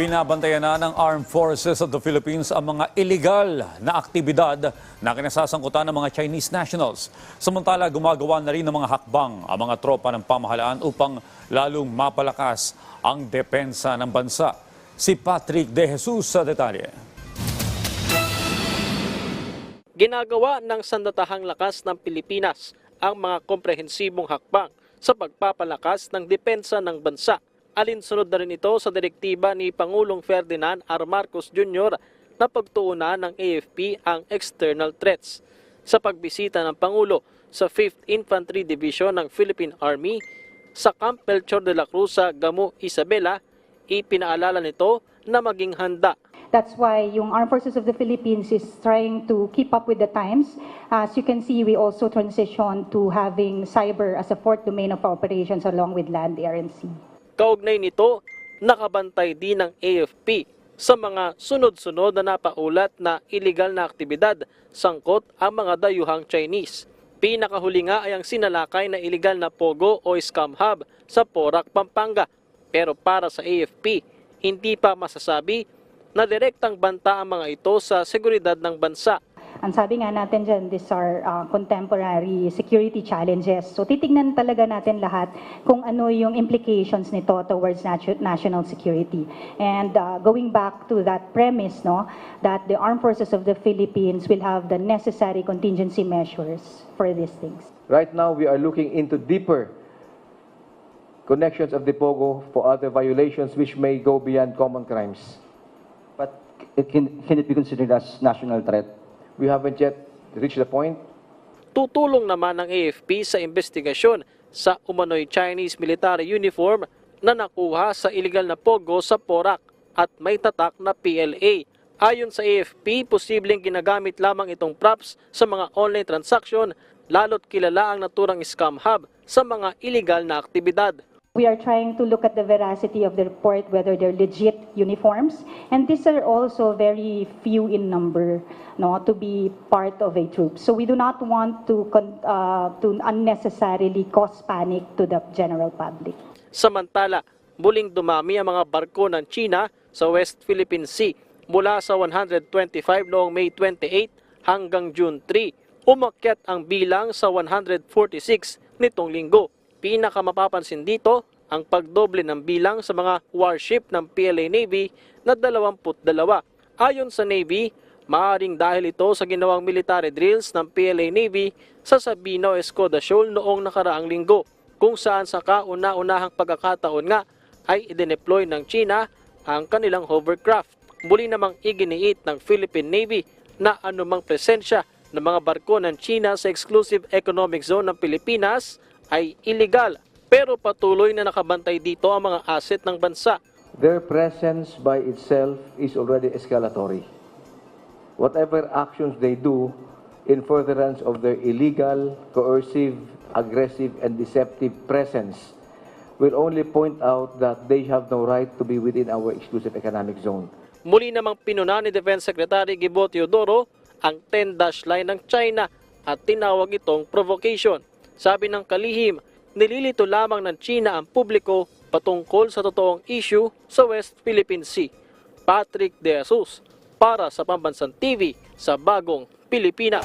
Binabantayan na ng Armed Forces of the Philippines ang mga illegal na aktibidad na kinasasangkutan ng mga Chinese nationals. Samantala, gumagawa na rin ng mga hakbang ang mga tropa ng pamahalaan upang lalong mapalakas ang depensa ng bansa. Si Patrick De Jesus sa detalye. Ginagawa ng sandatahang lakas ng Pilipinas ang mga komprehensibong hakbang sa pagpapalakas ng depensa ng bansa. Alinsunod na rin ito sa direktiba ni Pangulong Ferdinand R. Marcos Jr. na pagtuunan ng AFP ang external threats. Sa pagbisita ng Pangulo sa 5th Infantry Division ng Philippine Army sa Camp Melchor de la Cruz sa Gamo, Isabela, ipinaalala nito na maging handa That's why yung Armed Forces of the Philippines is trying to keep up with the times. As you can see, we also transition to having cyber as a fourth domain of operations along with land, air, and sea. Kaugnay nito, nakabantay din ng AFP sa mga sunod-sunod na napaulat na illegal na aktibidad sangkot ang mga dayuhang Chinese. Pinakahuli nga ay ang sinalakay na illegal na pogo o scam hub sa Porac, Pampanga. Pero para sa AFP, hindi pa masasabi na direktang banta ang mga ito sa seguridad ng bansa. Ang sabi nga natin dyan, these are uh, contemporary security challenges. So titignan talaga natin lahat kung ano yung implications nito towards natu- national security. And uh, going back to that premise, no, that the armed forces of the Philippines will have the necessary contingency measures for these things. Right now, we are looking into deeper connections of the POGO for other violations which may go beyond common crimes. But can, can it be considered as national threat? We haven't yet reached the point. Tutulong naman ng AFP sa investigasyon sa umano'y Chinese military uniform na nakuha sa illegal na pogo sa Porac at may tatak na PLA. Ayon sa AFP, posibleng ginagamit lamang itong props sa mga online transaction lalo't kilala ang naturang scam hub sa mga illegal na aktibidad. We are trying to look at the veracity of the report, whether they're legit uniforms, and these are also very few in number, no, to be part of a troop. So we do not want to uh, to unnecessarily cause panic to the general public. Samantala, muling dumami ang mga barko ng China sa West Philippine Sea mula sa 125 noong May 28 hanggang June 3. Umakyat ang bilang sa 146 nitong linggo. Pinakamapapansin dito ang pagdoble ng bilang sa mga warship ng PLA Navy na 22. Ayon sa Navy, maaring dahil ito sa ginawang military drills ng PLA Navy sa Sabino Escoda Shoal noong nakaraang linggo kung saan sa kauna-unahang pagkakataon nga ay idineploy ng China ang kanilang hovercraft. Muli namang iginiit ng Philippine Navy na anumang presensya ng mga barko ng China sa exclusive economic zone ng Pilipinas ay illegal pero patuloy na nakabantay dito ang mga asset ng bansa. Their presence by itself is already escalatory. Whatever actions they do in furtherance of their illegal, coercive, aggressive, and deceptive presence will only point out that they have no right to be within our exclusive economic zone. Muli namang pinuna ni Defense Secretary Gibo Teodoro ang 10-dash line ng China at tinawag itong provocation. Sabi ng kalihim, nililito lamang ng China ang publiko patungkol sa totoong issue sa West Philippine Sea. Patrick De Jesus para sa Pambansang TV sa Bagong Pilipinas.